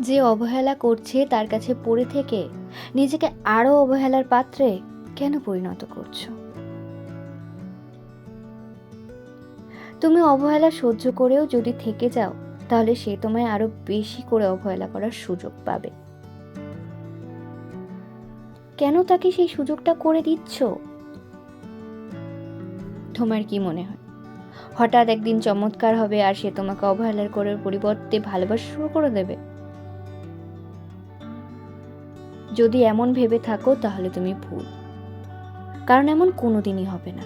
যে অবহেলা করছে তার কাছে পড়ে থেকে নিজেকে আরও অবহেলার পাত্রে কেন পরিণত করছ? তুমি অবহেলা সহ্য করেও যদি থেকে যাও, তাহলে সে তোমায় আরও বেশি করে অবহেলা করার সুযোগ পাবে। কেন তাকে সেই সুযোগটা করে দিচ্ছ? তোমার কি মনে হয়? হঠাৎ একদিন চমৎকার হবে আর সে তোমাকে অবহেলার করার পরিবর্তে ভালোবাসা শুরু করে দেবে? যদি এমন ভেবে থাকো, তাহলে তুমি ভুল। কারণ এমন কোনোদিনই হবে না।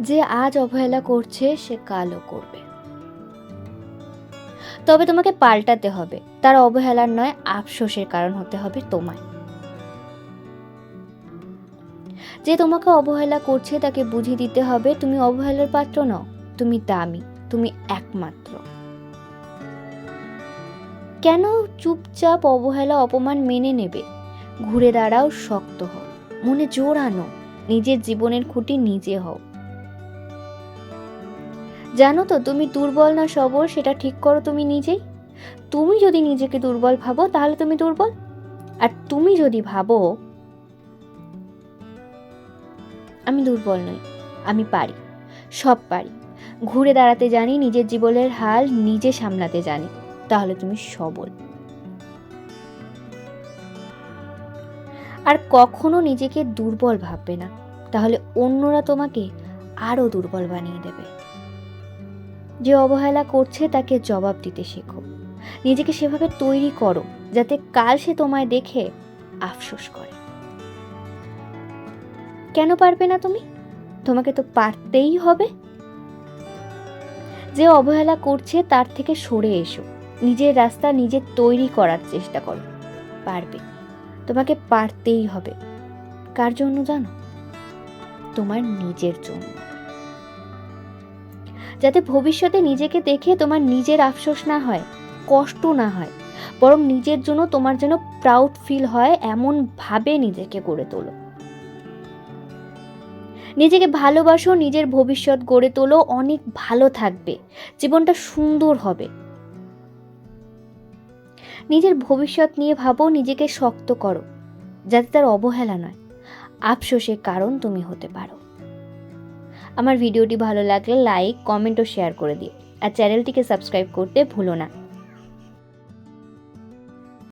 যে আজ অবহেলা করছে, সে কালও করবে। তবে তোমাকে পাল্টাতে হবে। তার অবহেলার নয়, আফসোসের কারণ হতে হবে তোমায়। যে তোমাকে অবহেলা করছে, তাকে বুঝিয়ে দিতে হবে, তুমি অবহেলার পাত্র নও। তুমি দামি, তুমি একমাত্র। কেন চুপচাপ অবহেলা অপমান মেনে নেবে? ঘুরে দাঁড়াও, শক্ত হও। মনে জোর আনো, নিজের জীবনের খুঁটি নিজে হও। জানো তো, তুমি দুর্বল না সবল, সেটা ঠিক করো তুমি নিজেই। তুমি যদি নিজেকে দুর্বল ভাবো, তাহলে তুমি দুর্বল। আর তুমি যদি ভাবো, আমি দুর্বল নই, আমি পারি, সব পারি। ঘুরে দাঁড়াতে জানি, নিজের জীবনের হাল নিজে সামলাতে জানি। তাহলে তুমি সবল। আর কখনো নিজেকে দুর্বল ভাববে না, তাহলে অন্যরা তোমাকে আরও দুর্বল বানিয়ে দেবে। যে অবহেলা করছে তাকে জবাব দিতে শেখো। নিজেকে সেভাবে তৈরি করো, যাতে কাল সে তোমায় দেখে আফসোস করে। কেন পারবে না তুমি? তোমাকে তো পারতেই হবে। যে অবহেলা করছে তার থেকে সরে এসো। নিজের রাস্তা নিজে তৈরি করার চেষ্টা করো। পারবে। তোমাকে পারতেই হবে। কার জন্য জানো? তোমার নিজের জন্য। যাতে ভবিষ্যতে নিজেকে দেখে তোমার নিজের আফসোস না হয়, কষ্ট না হয়, বরং নিজের জন্য তোমার যেন প্রাউড ফিল হয় এমন ভাবে নিজেকে গড়ে তোলো। নিজেকে ভালোবাসো, নিজের ভবিষ্যৎ গড়ে তোলো, অনেক ভালো থাকবে। জীবনটা সুন্দর হবে। নিজের ভবিষ্যৎ নিয়ে ভাবো, নিজেকে শক্ত করো, যাতে তার অবহেলা নয়। আফসোসের কারণ তুমি হতে পারো। আমার ভিডিওটি ভালো লাগলে লাইক কমেন্ট ও শেয়ার করে দিও। আর চ্যানেলটিকে সাবস্ক্রাইব করতে ভুলো না।